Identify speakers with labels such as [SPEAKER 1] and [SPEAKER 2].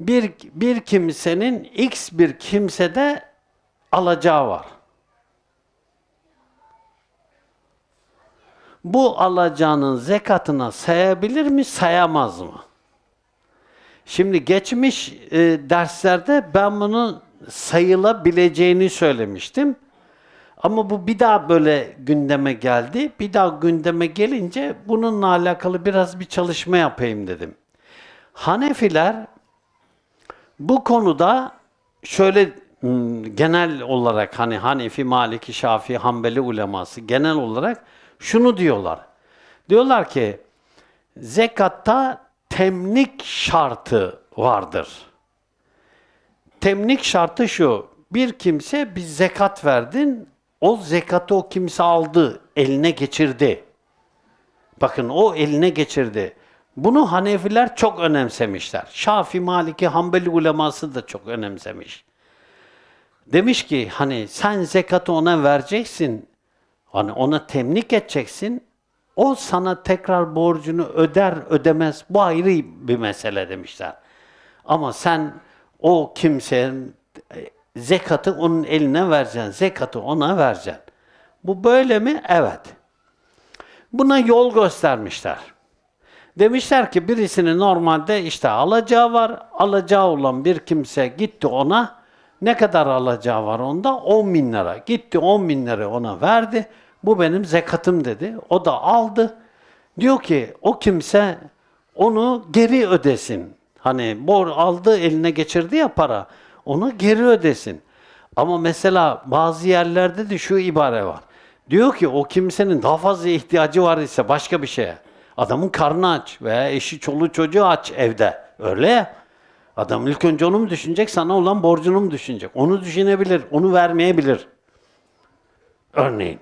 [SPEAKER 1] bir, bir kimsenin X bir kimsede alacağı var. Bu alacağının zekatına sayabilir mi, sayamaz mı? Şimdi geçmiş e, derslerde ben bunun sayılabileceğini söylemiştim. Ama bu bir daha böyle gündeme geldi. Bir daha gündeme gelince bununla alakalı biraz bir çalışma yapayım dedim. Hanefiler bu konuda şöyle hmm, genel olarak hani Hanefi, Maliki, Şafii, Hanbeli uleması genel olarak şunu diyorlar. Diyorlar ki zekatta temlik şartı vardır. Temlik şartı şu. Bir kimse bir zekat verdin. O zekatı o kimse aldı, eline geçirdi. Bakın o eline geçirdi. Bunu Hanefiler çok önemsemişler. Şafi, Maliki, Hanbeli uleması da çok önemsemiş. Demiş ki hani sen zekatı ona vereceksin. Hani ona temlik edeceksin. O sana tekrar borcunu öder ödemez. Bu ayrı bir mesele demişler. Ama sen o kimsenin e, zekatı onun eline vereceksin. Zekatı ona vereceksin. Bu böyle mi? Evet. Buna yol göstermişler. Demişler ki birisinin normalde işte alacağı var. Alacağı olan bir kimse gitti ona. Ne kadar alacağı var onda? 10 bin lira. Gitti 10 bin lira ona verdi. Bu benim zekatım dedi. O da aldı. Diyor ki o kimse onu geri ödesin. Hani bor aldı eline geçirdi ya para. Onu geri ödesin. Ama mesela bazı yerlerde de şu ibare var. Diyor ki o kimsenin daha fazla ihtiyacı var ise başka bir şeye. Adamın karnı aç veya eşi çoluğu çocuğu aç evde. Öyle ya. Adam ilk önce onu mu düşünecek, sana olan borcunu mu düşünecek? Onu düşünebilir, onu vermeyebilir. Örneğin.